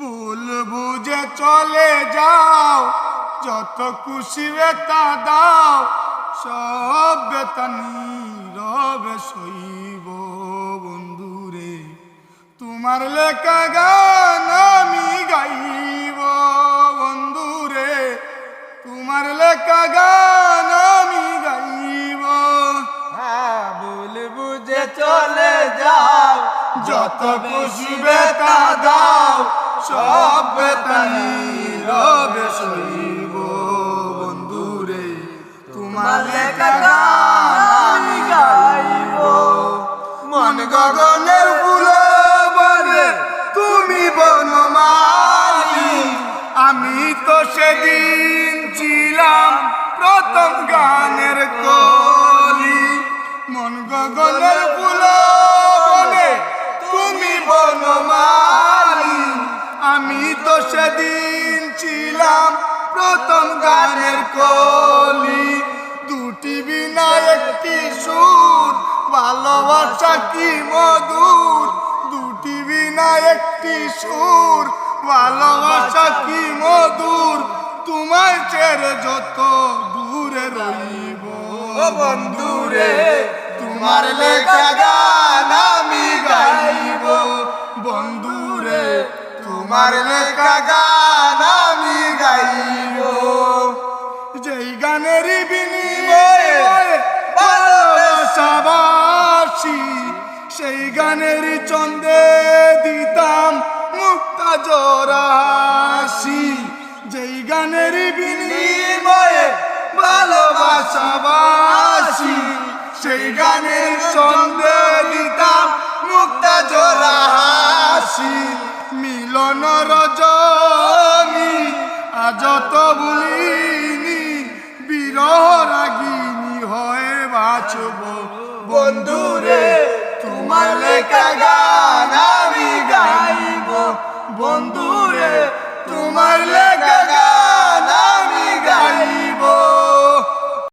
ভুল বুঝে চলে যাও, যত খুশি বেতা দাও, সব বেতা নীরবে সইব বন্ধুরে। তোমার লেখা গান আমি গাইব বন্ধুরে। তোমার লেখা গান আমি গাইব। হ্যাঁ ভুল বুঝে চলে যাও, যত খুশি বেতা দাও সব বেতা নীরবে সইব বন্ধুরে তোমার লেখা গান আমি তো সেদিন ছিলাম প্রথম গানের প্রথম গানের কলি। দুটি বিনা একটি সুর ভালোবাসা কি মধুর? দুটি বিনা একটি সুর ভালোবাসা কি মধুর? তোমার ছেড়ে যত দূরে রইব। বন্ধুরে তোমার লেখা গান আমি গাইব। বন্ধুরে তোমার লেখা গান গানের চন্দে দিতাম মুক্তা জোরাসি যেই গানের বিনিময়ে ভালোবাসাবাসি সেই গানের চন্দে দিতাম মুক্তা জোরাসি মিলন রজনী, আজ তো ভুলিনি, বিরহ রাগিনী হয়ে বাঁচব। বন্ধুরে তোমার লেখা